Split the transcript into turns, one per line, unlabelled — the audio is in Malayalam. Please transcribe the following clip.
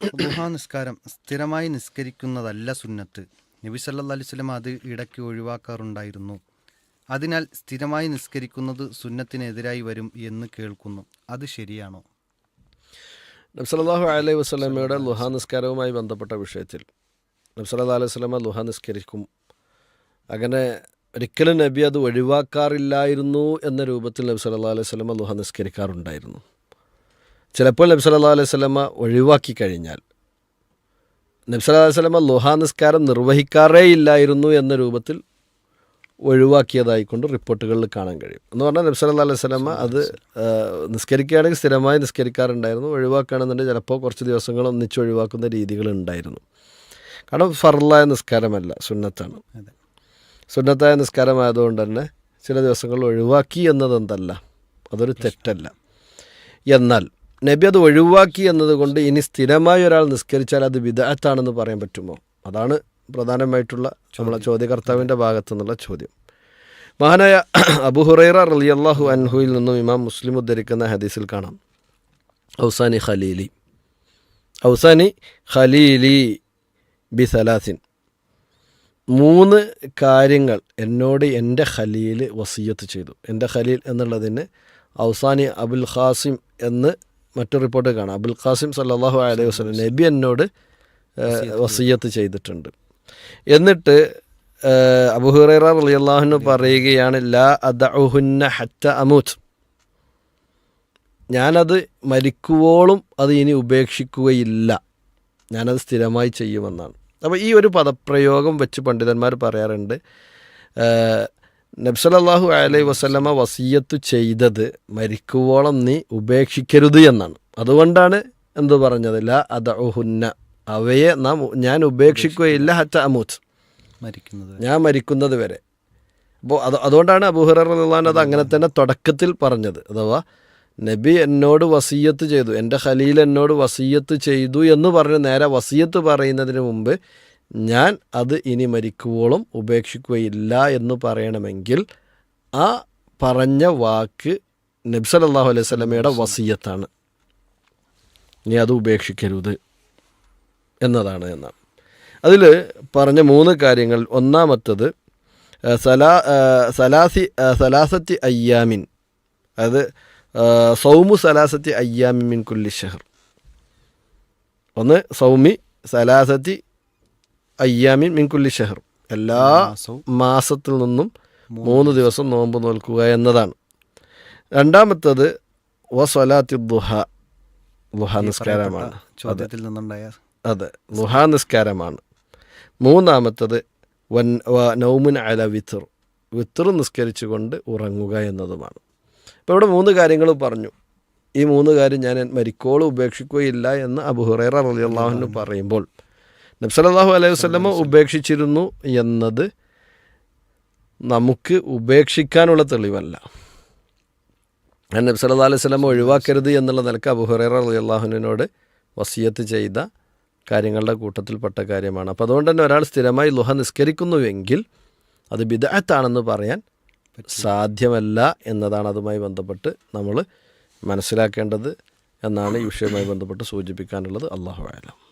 നിസ്കാരം സ്ഥിരമായി നിസ്കരിക്കുന്നതല്ല സുന്നത്ത്. നബി സല്ലല്ലാഹു അലൈഹി വസല്ലം അത് ഇടയ്ക്ക് ഒഴിവാക്കാറുണ്ടായിരുന്നു. അതിനാൽ സ്ഥിരമായി നിസ്കരിക്കുന്നത് സുന്നത്തിനെതിരായി വരും എന്ന് കേൾക്കുന്നു. അത് ശരിയാണോ?
നബ്സലാഹു അലൈഹി വസ്ലമയുടെ ലുഹാ നിസ്കാരവുമായി ബന്ധപ്പെട്ട വിഷയത്തിൽ നബ്സല്ലാ അലൈഹി വസ്ലമ ലുഹാ നിസ്കരിക്കും അങ്ങനെ ഒരിക്കലും നബി അത് ഒഴിവാക്കാറില്ലായിരുന്നു എന്ന രൂപത്തിൽ നബി സല്ലല്ലാഹു അലൈഹി വസ്ലമ ലുഹ നിസ്കരിക്കാറുണ്ടായിരുന്നു ചിലപ്പോൾ നബി സല്ലാ അലൈഹി സ്വലമ ഒഴിവാക്കി കഴിഞ്ഞാൽ. നബി സല്ലാ അലൈഹി സ്വലമ ലുഹാ നിസ്കാരം നിർവഹിക്കാറേ ഇല്ലായിരുന്നു എന്ന രൂപത്തിൽ ഒഴിവാക്കിയതായിക്കൊണ്ട് റിപ്പോർട്ടുകളിൽ കാണാൻ കഴിയും. എന്ന് പറഞ്ഞാൽ നബി സല്ലാ അലൈഹി സ്വലമ അത് നിസ്കരിക്കുകയാണെങ്കിൽ സ്ഥിരമായി നിസ്കരിക്കാറുണ്ടായിരുന്നു. ഒഴിവാക്കുകയാണെന്നുണ്ടെങ്കിൽ ചിലപ്പോൾ കുറച്ച് ദിവസങ്ങൾ ഒന്നിച്ച് ഒഴിവാക്കുന്ന രീതികളുണ്ടായിരുന്നു കാരണം ഫർലായ നിസ്കാരമല്ല സുന്നത്താണ്. സുന്നത്തായ നിസ്കാരമായതുകൊണ്ട് തന്നെ ചില ദിവസങ്ങൾ ഒഴിവാക്കി എന്നതെന്തല്ല അതൊരു തെറ്റല്ല. എന്നാൽ നബി അത് ഒഴിവാക്കി എന്നതുകൊണ്ട് ഇനി സ്ഥിരമായി ഒരാൾ നിസ്കരിച്ചാൽ അത് വിദഗ്ധാണെന്ന് പറയാൻ പറ്റുമോ? അതാണ് പ്രധാനമായിട്ടുള്ള നമ്മളെ ചോദ്യകർത്താവിന്റെ ഭാഗത്തു നിന്നുള്ള ചോദ്യം. മഹാനായ അബുഹുറൈറ റളിയല്ലാഹു അൻഹുയിൽ നിന്നും ഇമാം മുസ്ലിം ഉദ്ധരിക്കുന്ന ഹദീസിൽ കാണാം. ഔസാനി ഖലീലി. ഔസാനി ഖലീലി ബി സലാസിൻ. മൂന്ന് കാര്യങ്ങൾ എന്നോട് എന്റെ ഖലീൽ വസീയത്ത് ചെയ്തു. എന്റെ ഖലീൽ എന്നുള്ളതിന് ഔസാനി അബുൽ ഖാസിം എന്ന് മറ്റൊരു റിപ്പോർട്ട് കാണാം. അബുൽ ഖാസിം സല്ലാഹു അലൈഹി വസ്ലം നബി എന്നോട് വസീയത്ത് ചെയ്തിട്ടുണ്ട്. എന്നിട്ട് അബുഹുറൈറ റളിയല്ലാഹുവിന് പറയുകയാണ് ലാ അദഉഹുന്ന ഹറ്റ അമൂത്ത്. ഞാനത് മരിക്കുവോളും അത് ഇനി ഉപേക്ഷിക്കുകയില്ല. ഞാനത് സ്ഥിരമായി ചെയ്യുമെന്നാണ്. അപ്പോൾ ഈ ഒരു പദപ്രയോഗം വെച്ച് പണ്ഡിതന്മാർ പറയാറുണ്ട് നബ്സലല്ലാഹു അലൈ വസല്ലമ വസീയത്ത് ചെയ്തത് മരിക്കുവോളം നീ ഉപേക്ഷിക്കരുത് എന്നാണ്. അതുകൊണ്ടാണ് എന്ത് പറഞ്ഞത്? ല അദഉഹുന്ന. അവയെ നാം ഞാൻ ഉപേക്ഷിക്കുകയില്ല ഹറ്റ അമൂത്ത്.
മരിക്കുന്നത്
ഞാൻ മരിക്കുന്നത് വരെ. അപ്പോൾ അത് അതുകൊണ്ടാണ് അബൂഹുറാൻ അത് അങ്ങനെ തന്നെ തുടക്കത്തിൽ പറഞ്ഞത്. അഥവാ നബി എന്നോട് വസീയത്ത് ചെയ്തു എന്റെ ഖലീൽ എന്നോട് വസീയത്ത് ചെയ്തു എന്ന് പറഞ്ഞ് നേരെ വസീയത്ത് പറയുന്നതിന് മുമ്പ് ഞാൻ അത് ഇനി മരിക്കുവോളം ഉപേക്ഷിക്കുകയില്ല എന്ന് പറയണമെങ്കിൽ ആ പറഞ്ഞ വാക്ക് നബി സല്ലല്ലാഹു അലൈഹി സ്വലമയുടെ വസീയത്താണ്. നീ അത് ഉപേക്ഷിക്കരുത് എന്നതാണ് എന്നാണ്. അതിൽ പറഞ്ഞ മൂന്ന് കാര്യങ്ങൾ. ഒന്നാമത്തത് സലാ സലാസി സലാസത്തി അയ്യാമിൻ. അത് സൗമു സലാസത്തി അയ്യാമിൻ മിൻ കുല്ലി ഷഹർ ഒന്ന് സൗമി സലാസത്തി അയ്യാമിൻ മിൻകുല്ലി ഷെഹർ. എല്ലാ മാസത്തിൽ നിന്നും മൂന്ന് ദിവസം നോമ്പ് നോൽക്കുക എന്നതാണ്. രണ്ടാമത്തത് വസ്വലാത്തി സ്വലാത്തി ദുഹ. ദുഹ നിസ്കാരമാണ്.
ചോദ്യത്തിൽ നിന്നുണ്ടായ
അതെ ദുഹ നിസ്കാരമാണ്. മൂന്നാമത്തത് വൻ വ- നൗമുൻ അല വിത്തർ വിത്തർ നിസ്കരിച്ചുകൊണ്ട് ഉറങ്ങുക എന്നതുമാണ്. അപ്പോൾ ഇവിടെ മൂന്ന് കാര്യങ്ങൾ പറഞ്ഞു. ഈ മൂന്ന് കാര്യം ഞാൻ മരിക്കോളും ഉപേക്ഷിക്കുകയില്ല എന്ന് അബുഹുറൈറ റളിയല്ലാഹുവിന് പറയുമ്പോൾ നബ്സലാഹു അലൈഹി വസ്ലമ ഉപേക്ഷിച്ചിരുന്നു എന്നത് നമുക്ക് ഉപേക്ഷിക്കാനുള്ള തെളിവല്ല. ഞാൻ നബി സല്ലല്ലാഹു അലൈഹി സ്വലമ ഒഴിവാക്കരുത് എന്നുള്ള നിലയ്ക്ക് അബുഹുറ അലി അള്ളാഹുനോട് വസിയത്ത് ചെയ്ത കാര്യങ്ങളുടെ കൂട്ടത്തിൽപ്പെട്ട കാര്യമാണ്. അപ്പോൾ അതുകൊണ്ട് തന്നെ ഒരാൾ സ്ഥിരമായി ലുഹ നിസ്കരിക്കുന്നുവെങ്കിൽ അത് ബിദാത്താണെന്ന് പറയാൻ സാധ്യമല്ല എന്നതാണ് അതുമായി ബന്ധപ്പെട്ട് നമ്മൾ മനസ്സിലാക്കേണ്ടത് എന്നാണ് ഈ വിഷയവുമായി ബന്ധപ്പെട്ട് സൂചിപ്പിക്കാനുള്ളത്. അള്ളാഹു ആലം